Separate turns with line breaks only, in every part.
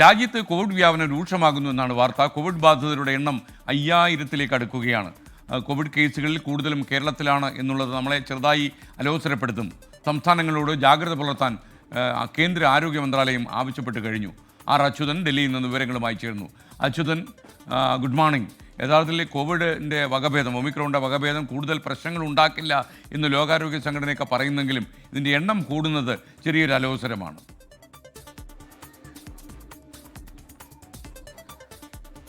രാജ്യത്ത് കോവിഡ് വ്യാപനം രൂക്ഷമാകുന്നു എന്നാണ് വാർത്ത. കോവിഡ് ബാധിതരുടെ എണ്ണം അയ്യായിരത്തിലേക്ക് അടുക്കുകയാണ്. കോവിഡ് കേസുകളിൽ കൂടുതലും കേരളത്തിലാണ് എന്നുള്ളത് നമ്മളെ ചെറുതായി അലോസരപ്പെടുത്തും. സംസ്ഥാനങ്ങളോട് ജാഗ്രത പുലർത്താൻ കേന്ദ്ര ആരോഗ്യ മന്ത്രാലയം ആവശ്യപ്പെട്ട് കഴിഞ്ഞു. ആർ. അച്യുതൻ ഡൽഹിയിൽ നിന്ന് വിവരങ്ങളുമായി ചേർന്നു അച്യുതൻ ഗുഡ് മോർണിംഗ്. യഥാർത്ഥത്തിൽ കോവിഡിന്റെ വകഭേദം ഒമിക്രോണിന്റെ വകഭേദം കൂടുതൽ പ്രശ്നങ്ങൾ ഉണ്ടാക്കില്ല എന്ന് ലോകാരോഗ്യ സംഘടനയൊക്കെ പറയുന്നെങ്കിലും ഇതിന്റെ എണ്ണം കൂടുന്നത് ചെറിയൊരു അലോസരമാണ്.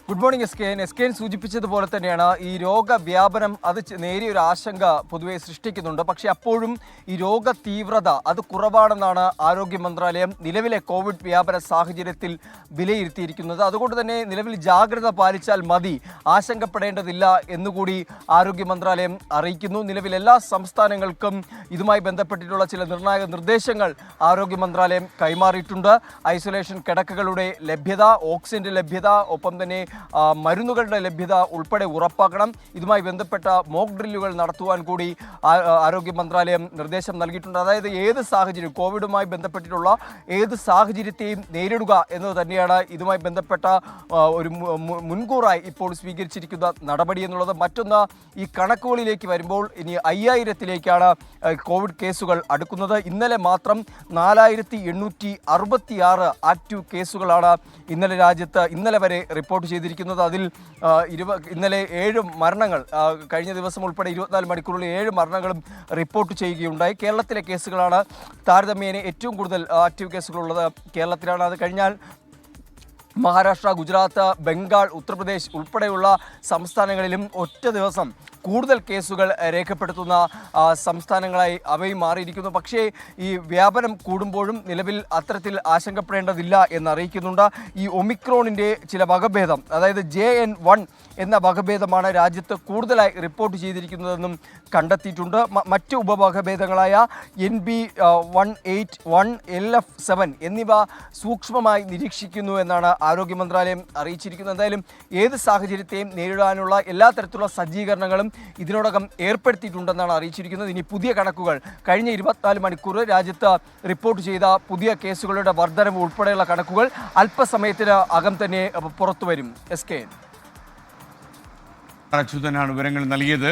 Good morning S K N S K N സൂചിപ്പിച്ചതുപോലെ തന്നെയാണ് ഈ രോഗവ്യാപനം അത് നേരിയ ഒരു ആശങ്ക പൊതുവെ സൃഷ്ടിക്കുന്നുണ്ട്. പക്ഷേ അപ്പോഴും ഈ രോഗ തീവ്രത അത് കുറവാണെന്നാണ് ആരോഗ്യ മന്ത്രാലയം നിലവിലെ കോവിഡ് വ്യാപന സാഹചര്യത്തിൽ വിലയിരുത്തിയിരിക്കുന്നത്. അതുകൊണ്ട് തന്നെ നിലവിൽ ജാഗ്രത പാലിച്ചാൽ മതി ആശങ്കപ്പെടേണ്ടതില്ല എന്നുകൂടി ആരോഗ്യ മന്ത്രാലയം അറിയിക്കുന്നു. നിലവിൽ എല്ലാ സംസ്ഥാനങ്ങൾക്കും ഇതുമായി ബന്ധപ്പെട്ടിട്ടുള്ള ചില നിർണായക നിർദ്ദേശങ്ങൾ ആരോഗ്യ മന്ത്രാലയം കൈമാറിയിട്ടുണ്ട്. ഐസൊലേഷൻ കിടക്കകളുടെ ലഭ്യത ഓക്സിജന്റെ ലഭ്യത ഒപ്പം തന്നെ മരുന്നുകളുടെ ലഭ്യത ഉൾപ്പെടെ ഉറപ്പാക്കണം. ഇതുമായി ബന്ധപ്പെട്ട മോക്ക് ഡ്രില്ലുകൾ നടത്തുവാൻ കൂടി ആരോഗ്യ മന്ത്രാലയം നിർദ്ദേശം നൽകിയിട്ടുണ്ട്. അതായത് ഏത് സാഹചര്യം കോവിഡുമായി ബന്ധപ്പെട്ടിട്ടുള്ള ഏത് സാഹചര്യത്തെയും നേരിടുക എന്നത് തന്നെയാണ് ഇതുമായി ബന്ധപ്പെട്ട ഒരു മുൻകൂറായി ഇപ്പോൾ സ്വീകരിച്ചിരിക്കുന്ന നടപടി എന്നുള്ളത്. മറ്റൊന്ന് ഈ കണക്കുകളിലേക്ക് വരുമ്പോൾ ഇനി അയ്യായിരത്തിലേക്കാണ് കോവിഡ് കേസുകൾ അടുക്കുന്നത്. ഇന്നലെ മാത്രം നാലായിരത്തി എണ്ണൂറ്റി ആക്റ്റീവ് കേസുകളാണ് ഇന്നലെ രാജ്യത്ത് ഇന്നലെ വരെ റിപ്പോർട്ട് ചെയ്തിരിക്കുന്നത് അതിൽ ഇരുപ ഇന്നലെ ഏഴ് മരണങ്ങൾ കഴിഞ്ഞ ദിവസം ഉൾപ്പെടെ ഇരുപത്തിനാല് മണിക്കൂറിൽ ഏഴ് മരണങ്ങളും റിപ്പോർട്ട് ചെയ്യുകയുണ്ടായി. കേരളത്തിലെ കേസുകളാണ് താരതമ്യേന ഏറ്റവും കൂടുതൽ ആക്റ്റീവ് കേസുകളുള്ളത് കേരളത്തിലാണ്. അത് കഴിഞ്ഞാൽ മഹാരാഷ്ട്ര ഗുജറാത്ത് ബംഗാൾ ഉത്തർപ്രദേശ് ഉൾപ്പെടെയുള്ള സംസ്ഥാനങ്ങളിലും ഒറ്റ ദിവസം കൂടുതൽ കേസുകൾ രേഖപ്പെടുത്തുന്ന സംസ്ഥാനങ്ങളായി അവയും മാറിയിരിക്കുന്നു. പക്ഷേ ഈ വ്യാപനം കൂടുമ്പോഴും നിലവിൽ അത്തരത്തിൽ ആശങ്കപ്പെടേണ്ടതില്ല എന്നറിയിക്കുന്നുണ്ട്. ഈ ഒമിക്രോണിന്റെ ചില വകഭേദം അതായത് ജെ എൻ വൺ എന്ന വകഭേദമാണ് രാജ്യത്ത് കൂടുതലായി റിപ്പോർട്ട് ചെയ്തിരിക്കുന്നതെന്നും കണ്ടെത്തിയിട്ടുണ്ട്. മറ്റ് ഉപവകഭേദങ്ങളായ N B one eight one L F seven എന്നിവ സൂക്ഷ്മമായി നിരീക്ഷിക്കുന്നു എന്നാണ് ആരോഗ്യ മന്ത്രാലയം അറിയിച്ചിരിക്കുന്നത്. എന്തായാലും ഏത് സാഹചര്യത്തെയും നേരിടാനുള്ള എല്ലാ തരത്തിലുള്ള സജ്ജീകരണങ്ങളും ഇതിനോടകം ഏർപ്പെടുത്തിയിട്ടുണ്ടെന്നാണ് അറിയിച്ചിരിക്കുന്നത്. ഇനി പുതിയ കണക്കുകൾ കഴിഞ്ഞ ഇരുപത്തിനാല് മണിക്കൂർ രാജ്യത്ത് റിപ്പോർട്ട് ചെയ്ത പുതിയ കേസുകളുടെ വർധനവ് ഉൾപ്പെടെയുള്ള കണക്കുകൾ അല്പസമയത്തിന് അകം തന്നെ പുറത്തുവരും. എസ് കെ
അച്യുതനാണ് വിവരങ്ങൾ നൽകിയത്.